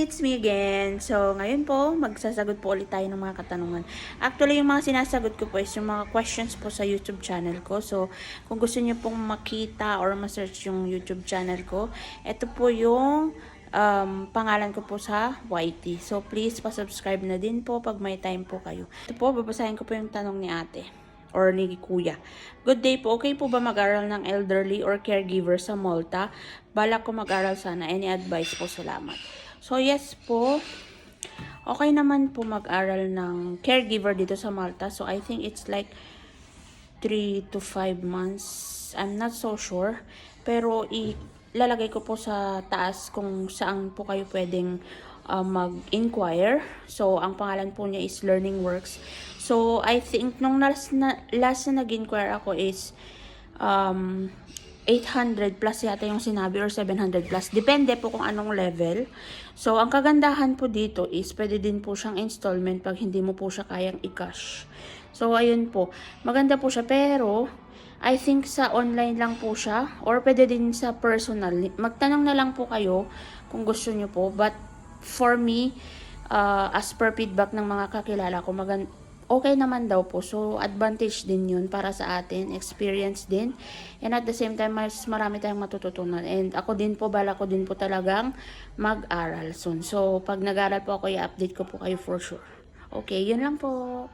It's me again. So, ngayon po, magsasagot po ulit tayo ng mga katanungan. Actually, yung mga sinasagot ko po is yung mga questions po sa YouTube channel ko. So, kung gusto niyo pong makita or ma-search yung YouTube channel ko, ito po yung um, pangalan ko po sa YT. So, please, pa-subscribe na din po pag may time po kayo. Ito po, babasahin ko po yung tanong ni ate or ni kuya. Good day po. Okay po ba mag-aral ng elderly or caregiver sa Malta? Balak ko mag-aral sana. Any advice po? Salamat. So, yes po. Okay naman po mag-aral ng caregiver dito sa Malta. So, I think it's like 3 to 5 months. I'm not so sure. Pero, ilalagay ko po sa taas kung saan po kayo pwedeng uh, mag-inquire. So, ang pangalan po niya is Learning Works. So, I think nung last na, last na nag-inquire ako is um, 800 plus yata yung sinabi or 700 plus. Depende po kung anong level. So, ang kagandahan po dito is pwede din po siyang installment pag hindi mo po siya kayang i-cash. So, ayun po. Maganda po siya pero I think sa online lang po siya or pwede din sa personal. Magtanong na lang po kayo kung gusto nyo po. But for me, uh, as per feedback ng mga kakilala ko, magan okay naman daw po. So, advantage din yun para sa atin, experience din. And at the same time, mas marami tayong matututunan. And ako din po, bala ko din po talagang mag-aral soon. So, pag nag-aral po ako, i-update ko po kayo for sure. Okay, yun lang po.